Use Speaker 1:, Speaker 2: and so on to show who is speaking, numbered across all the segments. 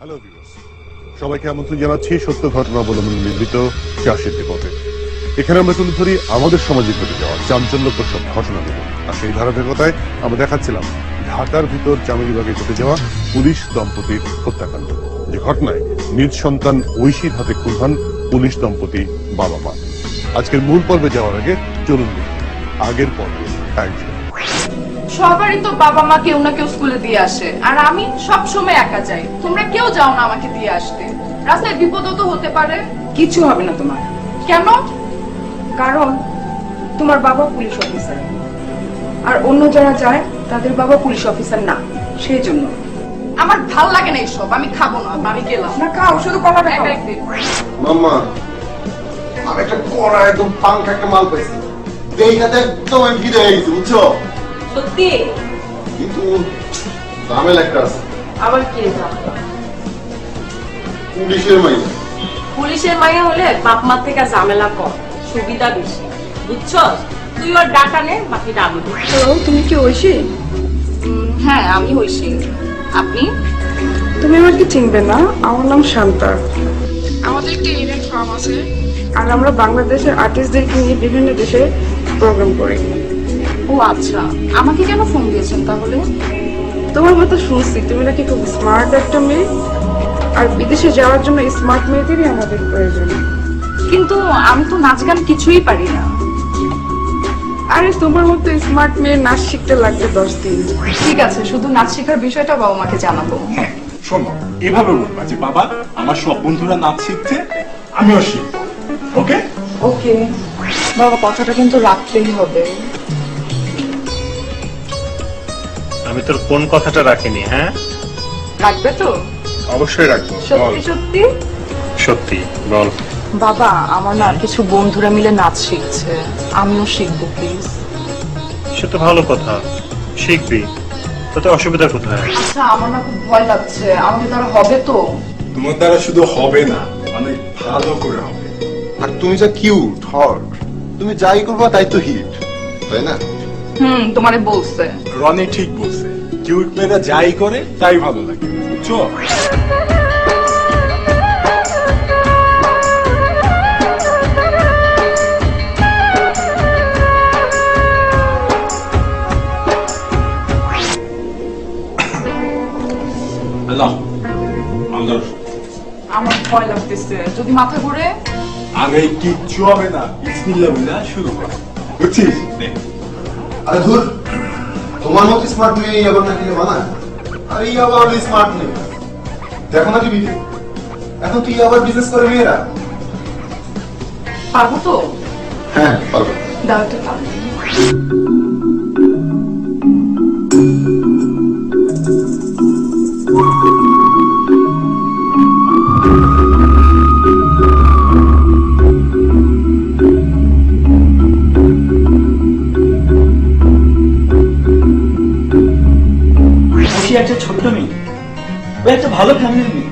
Speaker 1: Hello সবাইকে আমন্ত্রণ জানাচ্ছি সত্য ঘটনা অবলম্বনে নির্মিত চাষের পথে এখানে আমরা তুলে ধরি আমাদের সমাজে ঘটে যাওয়া চাঞ্চল্যকর সব ঘটনাগুলো আর সেই ধারাবাহিকতায় আমরা দেখাচ্ছিলাম ঢাকার ভিতর চামেলিবাগে ঘটে যাওয়া পুলিশ দম্পতির হত্যাকাণ্ড। যে ঘটনায় নিজ সন্তান ঐশীর হাতে খুন হন পুলিশ দম্পতি বাবা মা। আজকের মূল পর্বে যাওয়ার আগে চলুন আগের পর্বে একজন।
Speaker 2: সবারই তো বাবা মা কেউ না কেউ স্কুলে দিয়ে আসে। আর আমি সব সময় একা যাই। তোমরা কেউ যাও না আমাকে দিয়ে আসতে। রাস্তায় বিপদও তো হতে পারে।
Speaker 3: কিছু হবে না তোমার।
Speaker 2: কেন?
Speaker 3: কারণ তোমার বাবা পুলিশ অফিসার। আর অন্য যারা যায় তাদের বাবা পুলিশ অফিসার না। সেই জন্য।
Speaker 2: আমার ভালো লাগে না এইসব। আমি খাব না। আমি গেলাম।
Speaker 3: না খাও শুধু কলাটা
Speaker 2: একা
Speaker 3: খাও।
Speaker 4: মাম্মা আমি একটা কড়া একদম পাঙ্কা একটা মাল পাইছি। দেখাতে একদম আমি ফিরে গেছি বুঝছ?
Speaker 5: সত্যি?
Speaker 4: কিন্তু ঝামেলা একটা আছে।
Speaker 5: আবার কি
Speaker 4: পুলিশের মাইয়া
Speaker 5: পুলিশের মাইয়া হলে বাপ মা থেকে ঝামেলা কম সুবিধা বেশি। তুই ওর ডাটা নে বাকিটা আমি
Speaker 3: তো তুমি কি ঐশী?
Speaker 2: হ্যাঁ আমি হইছি আপনি?
Speaker 3: তুমি আমাকে চিনবে না আমার নাম শান্তা। আমাদের একটি ইভেন্ট ফার্ম আছে। আর আমরা বাংলাদেশের আর্টিস্টদেরকে নিয়ে বিভিন্ন দেশে প্রোগ্রাম করি।
Speaker 2: ও আচ্ছা। আমাকে কেন ফোন দিয়েছেন তাহলে?
Speaker 3: তোমার মতো শুনছি তুমি নাকি খুব স্মার্ট একটা মেয়ে। আর বিদেশে যাওয়ার জন্য স্মার্ট মেয়েদেরই আমাদের প্রয়োজন।
Speaker 2: কিন্তু আমি তো নাচ গান কিছুই পারি না।
Speaker 3: আরে তোমার মতো স্মার্ট মেয়ে নাচ শিখতে লাগবে দশ দিন।
Speaker 2: ঠিক আছে শুধু নাচ শেখার বিষয়টা বাবা মাকে জানাব।
Speaker 6: হ্যাঁ শোনো এভাবে বলবা যে বাবা আমার সব বন্ধুরা নাচ শিখছে আমিও শিখব। ওকে
Speaker 2: ওকে বাবা কথাটা কিন্তু রাখতেই হবে।
Speaker 7: আমি তোর কোন কথাটা রাখিনি হ্যাঁ?
Speaker 2: রাখবে তো?
Speaker 6: অবশ্যই রাখব
Speaker 2: সত্যি সত্যি?
Speaker 7: সত্যি বল।
Speaker 2: বাবা আমার না কিছু বন্ধুরা মিলে নাচ শিখছে। আমিও শিখব প্লিজ
Speaker 7: সে তো ভালো কথা। শিখবি তাতে অসুবিধা কোথায়?
Speaker 2: আচ্ছা আমার না খুব ভয় লাগছে। আমাকে তারা হবে তো?
Speaker 6: তোমার দ্বারা শুধু হবে না অনেক ভালো করে হবে।
Speaker 4: আর তুমি যা কিউট হট তুমি যাই করবা তাই তো হিট তাই না?
Speaker 2: হুম তোমারে বলছে।
Speaker 6: রনি ঠিক বলছে। কিউট মেয়েরা যাই করে তাই ভালো লাগে। বুঝছ আল্লাহ আল্লাহ।
Speaker 2: আমার ভয় লাগতেছে। যদি মাথা ঘুরে?
Speaker 6: আগে কিচ্ছু হবে না। বিসমিল্লাহ বলে শুরু কর। বুঝছিস? নে।
Speaker 4: আরে ধুর তোমার মতো স্মার্ট মেয়ে এই আবার নাকি বানায়? আরে এই আবার স্মার্ট নেই দেখো না টিভিতে এখন তুই আবার বিজনেস করে মেয়েরা।
Speaker 2: পারব তো?
Speaker 4: হ্যাঁ পারব।
Speaker 2: দাও একটু কাম
Speaker 8: ছোট্ট মেয়ে। ও একটা ভালো ফ্যামিলির মেয়ে।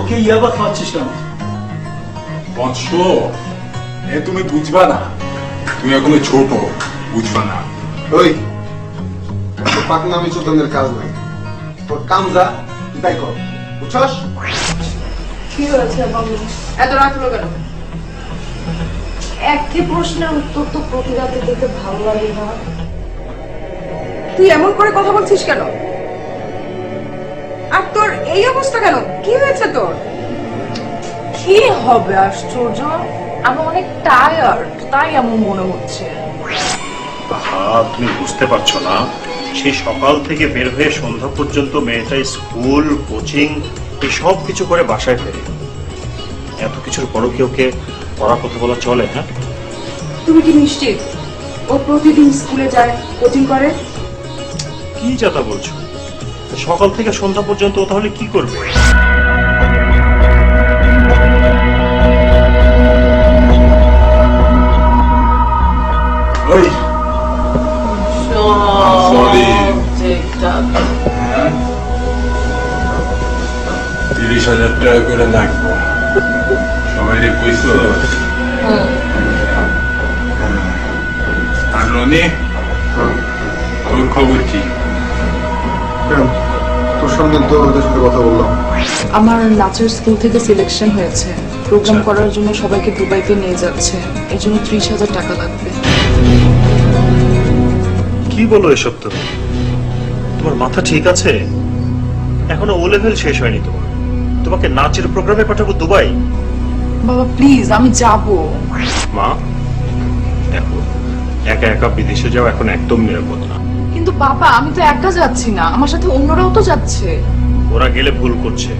Speaker 8: ওকে ইয়াবা খাওয়াচ্ছিস কেন?
Speaker 6: বৎস এ তুমি বুঝবা না। তুমি এখনও ছোট বুঝবা না।
Speaker 4: ওই পাক নামি চোদনের কাজ নাই। তোর কাম যা তাই কর। বুঝছস?
Speaker 2: কি হয়েছে মামি এত রাত হলো কেন?
Speaker 3: একই প্রশ্নের উত্তর তো প্রতি রাতে দিতে ভালো লাগে না। তুই এমন করে কথা বলছিস কেন? আর তোর এই অবস্থা কেন? কি হয়েছে তোর?
Speaker 2: কি হবে আশ্চর্য? আমি অনেক টায়ার্ড তাই এমন মনে হচ্ছে।
Speaker 7: তুমি বুঝতে পারছ না। সেই সকাল থেকে বের হয়ে সন্ধ্যা পর্যন্ত মেয়েটা স্কুল কোচিং এই সব কিছু করে বাসায় ফেরে। এত কিছুর পরও কি ওকে পড়া কথা বলা চলে হ্যাঁ?
Speaker 3: তুমি কি নিশ্চিত? ও প্রতিদিন স্কুলে যায় কোচিং করে?
Speaker 7: কি যাতা বলছো? সকাল থেকে সন্ধ্যা পর্যন্ত ও তাহলে কি করবে?
Speaker 6: ওই। তিরিশ হাজার টাকা করে লাগবো। সবাই রে কইস আর রনি তোর খবর কি?
Speaker 4: তোর সামনে তো ওদের সাথে কথা বললাম।
Speaker 2: আমার নাচের স্কুল থেকে সিলেকশন হয়েছে। প্রোগ্রাম করার জন্য সবাইকে দুবাইতে নিয়ে যাচ্ছে। এর জন্য ত্রিশ হাজার টাকা লাগবে।
Speaker 7: কি বলো এসব তুমি? তোমার মাথা ঠিক আছে? এখনও ও লেভেল শেষ হয়নি তোমার। তোমাকে নাচের প্রোগ্রামে পাঠাবো দুবাই?
Speaker 2: বাবা প্লিজ আমি যাব।
Speaker 7: মা দেখো একা একা বিদেশে যাওয়া এখন একদম নিরাপদ না।
Speaker 2: কিন্তু বাবা আমি তো একা যাচ্ছি না। আমার সাথে অন্যরাও তো যাচ্ছে।
Speaker 7: ওরা গেলে ভুল করছে।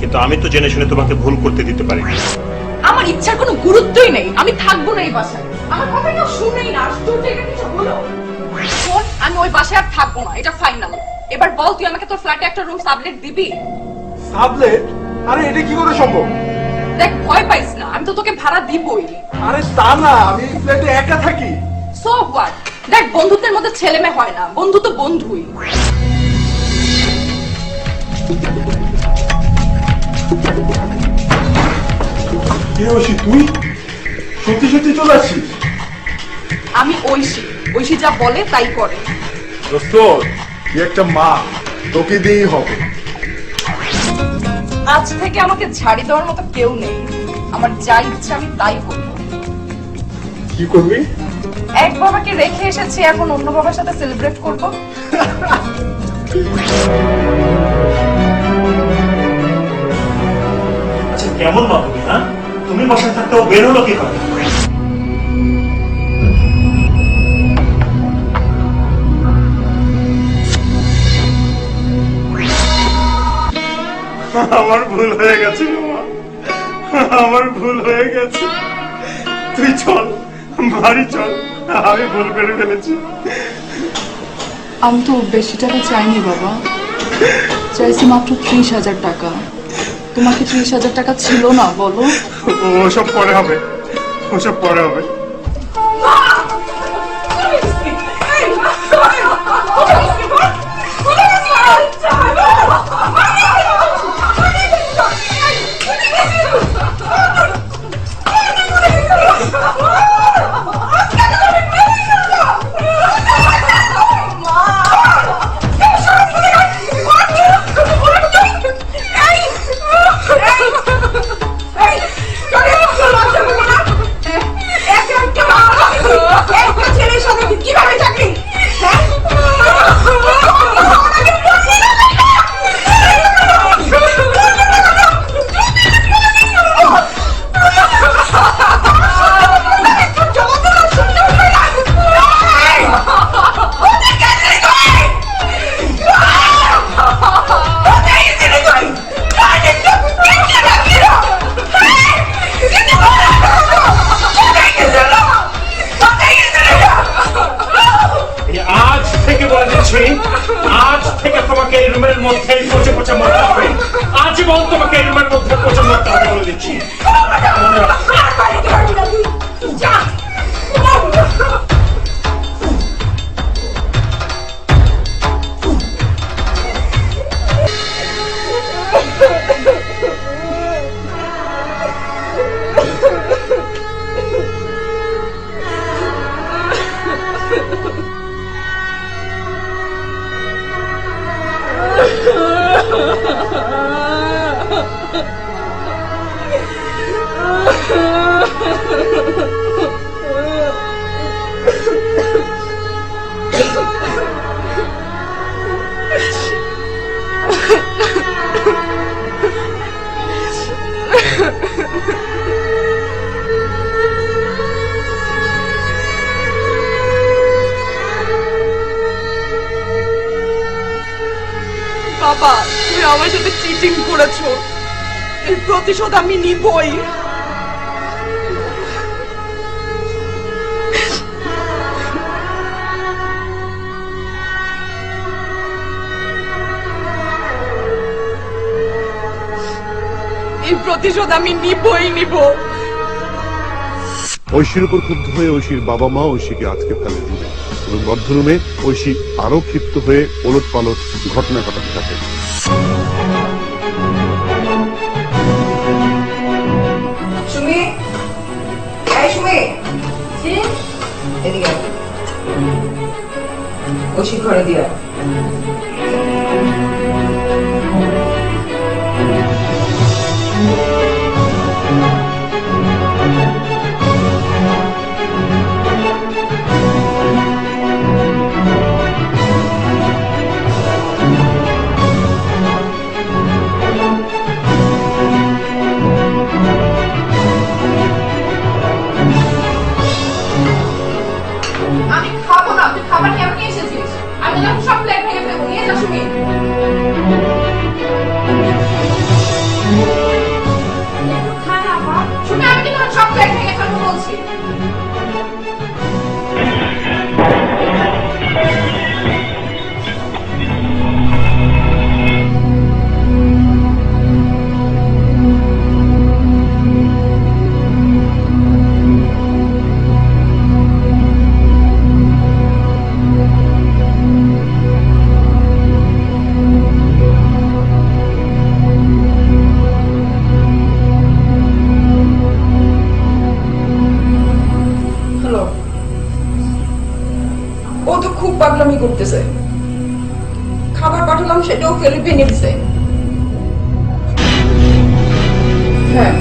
Speaker 7: কিন্তু আমি তো জেনে শুনে তোমাকে ভুল করতে দিতে পারি।
Speaker 2: আমার ইচ্ছার কোনো গুরুত্বই নেই। আমি থাকব না এই বাসায়। আমার কথা কেউ শুনেই না। আশ্চর্য এটা কিছু হলো? শোন, আমি ওই বাসায় আর থাকব না। এটা ফাইনাল এবার বল তুই আমাকে তোর ফ্ল্যাটে একটা রুম সাবলেট দিবি?
Speaker 9: সাবলেট আরে এটা কি করে সম্ভব?
Speaker 2: দেখ ভয় পাইস না। আমি তো তোকে ভাড়া দিবই।
Speaker 9: আরে তা না। আমি এই ফ্ল্যাটে একা থাকি।
Speaker 2: সো হোয়াট দেখ বন্ধুত্বের মধ্যে ছেলে মেয়ে হয় না। বন্ধু তো বন্ধুই।
Speaker 9: ঐশী তুই? সত্যি সত্যি চলে আসছিস?
Speaker 2: আমি ঐশী। ঐশী যা বলে তাই করে।
Speaker 9: দোস্ত তুই একটা মা তোকে দিয়েই হবে।
Speaker 2: আজ থেকে আমাকে ঝাড়ি দেওয়ার মতো কেউ নেই। আমার যা ইচ্ছা আমি তাই করব।
Speaker 9: কি করবি?
Speaker 2: এক বাবাকে রেখে এসেছি, এখন অন্য বাবার সাথে সেলিব্রেট করব।
Speaker 7: আচ্ছা কেমন হ্যাঁ? তুমি বাসায় বের হলো কি করে আমার ভুল হয়ে গেছে আমার ভুল হয়ে গেছে। তুই চল। বাড়ি চল। আমি ভুল করে ফেলেছি।
Speaker 2: আমি তো বেশি টাকা চাইনি বাবা। চাইছি মাত্র ত্রিশ হাজার টাকা। তোমাকে ত্রিশ হাজার টাকা ছিল না বলো।
Speaker 7: ওসব পরে হবে। ওসব পরে হবে। মধ্যে পচে পচে মরতে হবে। আজীবন তোমাকে এই মধ্যে পচে মরতে হবে বলে দিচ্ছি।
Speaker 3: বাবা, তুমি আমার সাথে চিটিং করেছ। এর প্রতিশোধ আমি নিবই। এই প্রতিশোধ আমি নিবই, নিব।
Speaker 1: ঐশীর উপর ক্ষুব্ধ হয়ে ঐশীর বাবা মা ঐশীকে আজকের ফেলে জুড়ে এবং বদ্ধরুমে ঐশী আরও ক্ষিপ্ত হয়ে ওলট পালট ঘটনা ঘটাতে থাকে।
Speaker 10: ঘরে দিয়া
Speaker 2: না তুই খাবার নিয়ে আমাকে এসেছিস আমি তোকে সব প্লেট ভেঙে ফেলব, নিয়ে যা
Speaker 10: সুমি সুমি আমি কিন্তু সব প্লেট ভেঙে ফেলব বলছি। পাগলামি করতেছে। খাবার পাঠালাম, সেটাও ফেলে ভেঙে দিছে। হ্যাঁ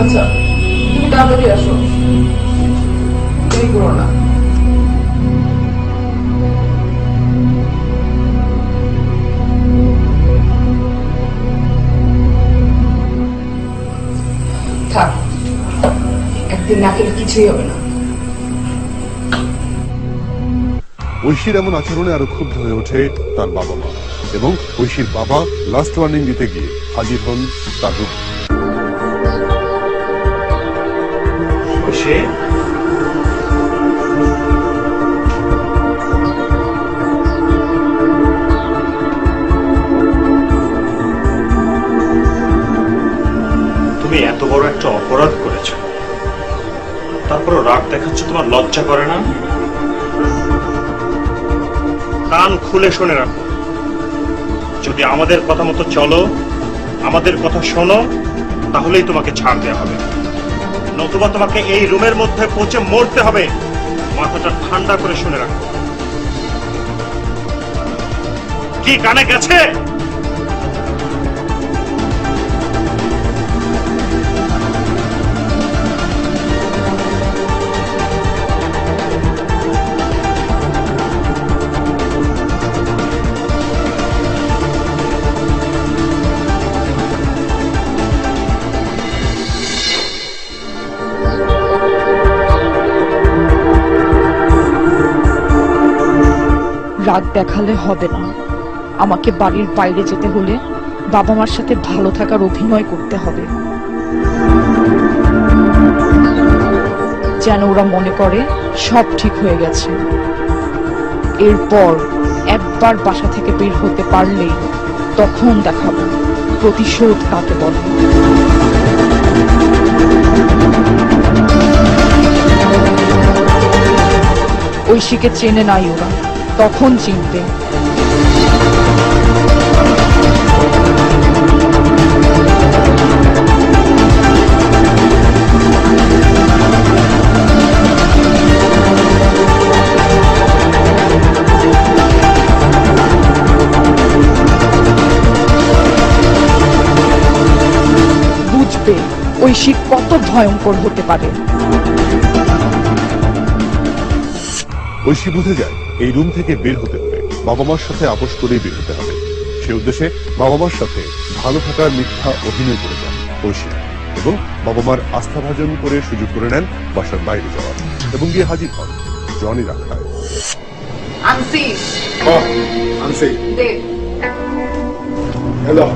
Speaker 10: আচ্ছা তুমি তাড়াতাড়ি আসো। দেরি করো না। থাক একদিন না খেলে কিছুই হবে না।
Speaker 1: ঐশীর এমন আচরণে আরও ক্ষুব্ধ হয়ে ওঠে তার বাবা মা এবং ঐশীর বাবা লাস্ট ওয়ার্নিং দিতে গিয়ে হাজির হন তার রূপ
Speaker 7: ঐশী? দেখাচ্ছ, তোমার লজ্জা করে না? কান খুলে শুনে রাখো। যদি আমাদের কথা মতো চলো, আমাদের কথা শোনো, তাহলেই তোমাকে ছাড় দেওয়া হবে। নতুবা তোমাকে এই রুমের মধ্যে পচে মরতে হবে। মাথাটা ঠান্ডা করে শুনে রাখো। কি কানে গেছে?
Speaker 11: রাগ দেখালে হবে না। আমাকে বাড়ির বাইরে যেতে হলে বাবা মার সাথে ভালো থাকার অভিনয় করতে হবে। যেন ওরা মনে করে সব ঠিক হয়ে গেছে। এরপর একবার বাসা থেকে বের হতে পারলেই তখন দেখাবো প্রতিশোধ কাকে বলে। ঐশীকে চেনে নাই ওরা। তখন চিনতে। বুঝবে ঐশী কত ভয়ঙ্কর হতে পারে।
Speaker 1: ঐশী বুঝে যায়। এই রুম থেকে বের হতে হবে। বাবা মার সাথে আপোষ করেই বের হতে হবে। সে উদ্দেশ্যে বাবা মার সাথে ভালো থাকার মিথ্যা অভিনয় করে যান ঐশী এবং বাবা মার আস্থাভাজন করে সুযোগ করে নেন বাসার বাইরে যাওয়ার এবং গিয়ে হাজির হন জনি রাখায়
Speaker 2: আনসি
Speaker 4: আনসি
Speaker 2: দে।
Speaker 4: হ্যালো।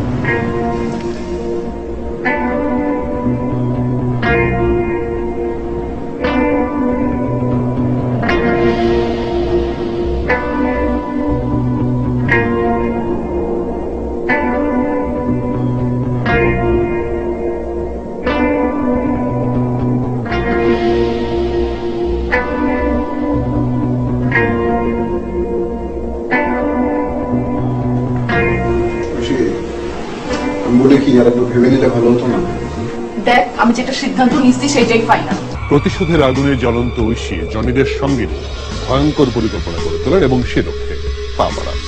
Speaker 4: আর একটু ভেবে নিলে ভালো হতো না?
Speaker 2: দেখ আমি যেটা সিদ্ধান্ত নিচ্ছি সেটাই ফাইনাল
Speaker 1: প্রতিশোধের আগুনে জ্বলন্ত ঐশী জনিদের সঙ্গে ভয়ঙ্কর পরিকল্পনা করে তোলেন এবং সে লক্ষ্যে পা বাড়ান।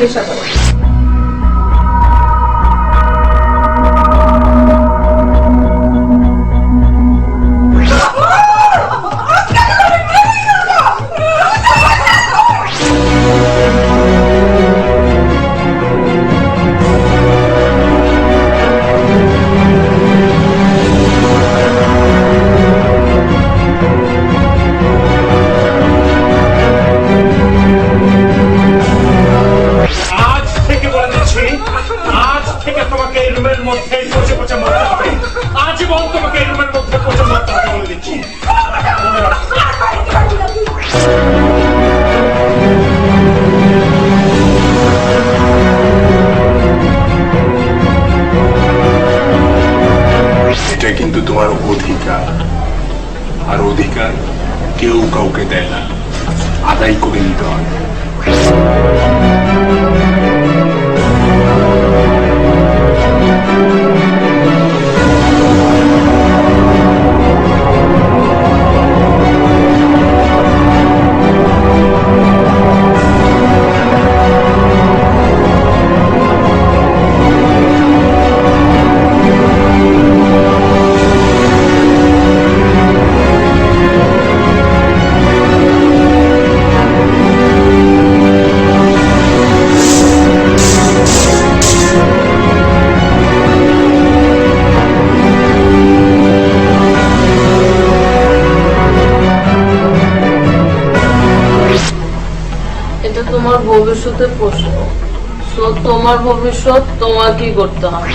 Speaker 10: হয় করে।
Speaker 6: Thank you. তোমার
Speaker 5: ভবিষ্যৎ তোমাকেই করতে হবে?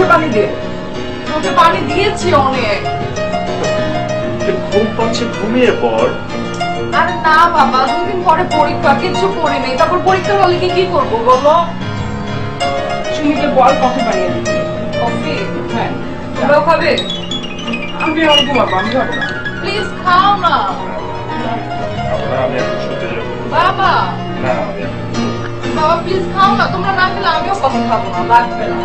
Speaker 2: চোখে পানি দে। চোখে পানি দিয়েছি অনেক।
Speaker 7: ঘুম পাচ্ছে ঘুমিয়ে পর
Speaker 2: আরে না বাবা দুদিন পরে পরীক্ষা কিছু করে নেই। তারপর পরীক্ষা হলে কি কি করব বলো?
Speaker 3: সুমিকে বল কফি বানিয়ে দিতে
Speaker 2: কফি? হ্যাঁ। তোরাও খাবে?
Speaker 3: আমি আর ঘুমাবো আমি যাব না
Speaker 2: প্লিজ খাও না।
Speaker 7: আমরা আমি এখন শুতে যাব।
Speaker 2: বাবা।
Speaker 7: না
Speaker 2: বাবা প্লিজ খাও না। তোমরা না খেলে আমিও কফি খাব না লাগবে না।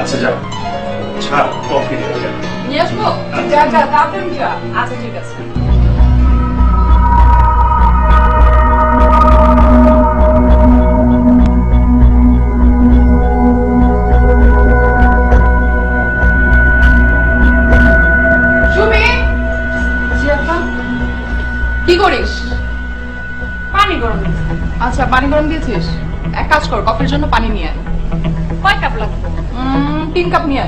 Speaker 7: আচ্ছা যাও। ছা কফি দিয়ে যাও।
Speaker 2: নিয়ে আসব? যা যা তাড়াতাড়ি যা। আচ্ছা ঠিক আছে। কি করিস?
Speaker 5: পানি গরম
Speaker 2: আচ্ছা পানি গরম দিয়েছিস? এক কাজ কর কফির জন্য পানি নিয়ে আয়।
Speaker 5: কাপ লাগবে
Speaker 2: উম, তিন কাপ নিয়ে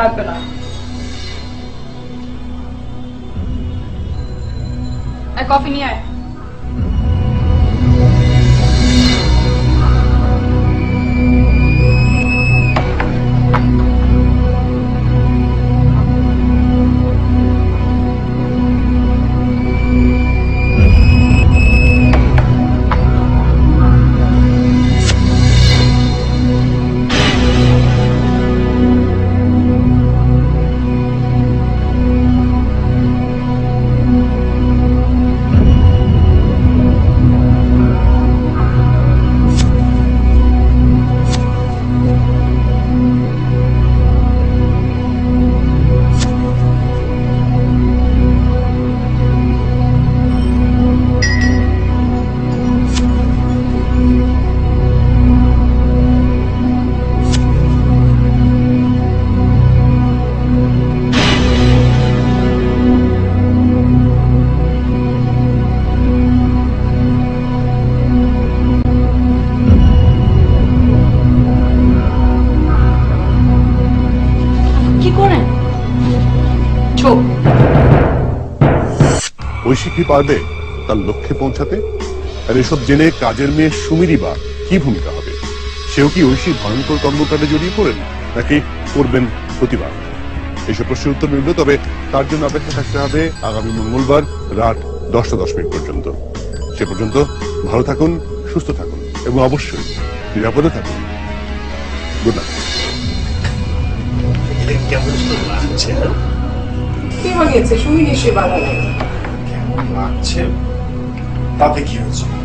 Speaker 2: लगना कॉफ़ी नहीं आया।
Speaker 5: কি
Speaker 1: পারবে তার লক্ষ্যে পৌঁছাতে? আর এসব জেনে কাজের মেয়ে সুমিরই বা কি ভূমিকা হবে? সেও কি ঐশী ভয়ঙ্কর কর্মকাণ্ডে জড়িয়ে পড়েন নাকি করবেন প্রতিবাদ? এসব প্রশ্নের উত্তর মিলবে তবে তার জন্য অপেক্ষা থাকতে হবে আগামী মঙ্গলবার রাত দশটা দশ মিনিট পর্যন্ত। সে পর্যন্ত ভালো থাকুন সুস্থ থাকুন এবং অবশ্যই নিরাপদে থাকুন। গুড নাইট
Speaker 7: কেমন লাগছে
Speaker 3: কে বানিয়েছে সুমি নিশ্চয়ই বানায়
Speaker 7: লাগছে। তাতে কি হয়েছে?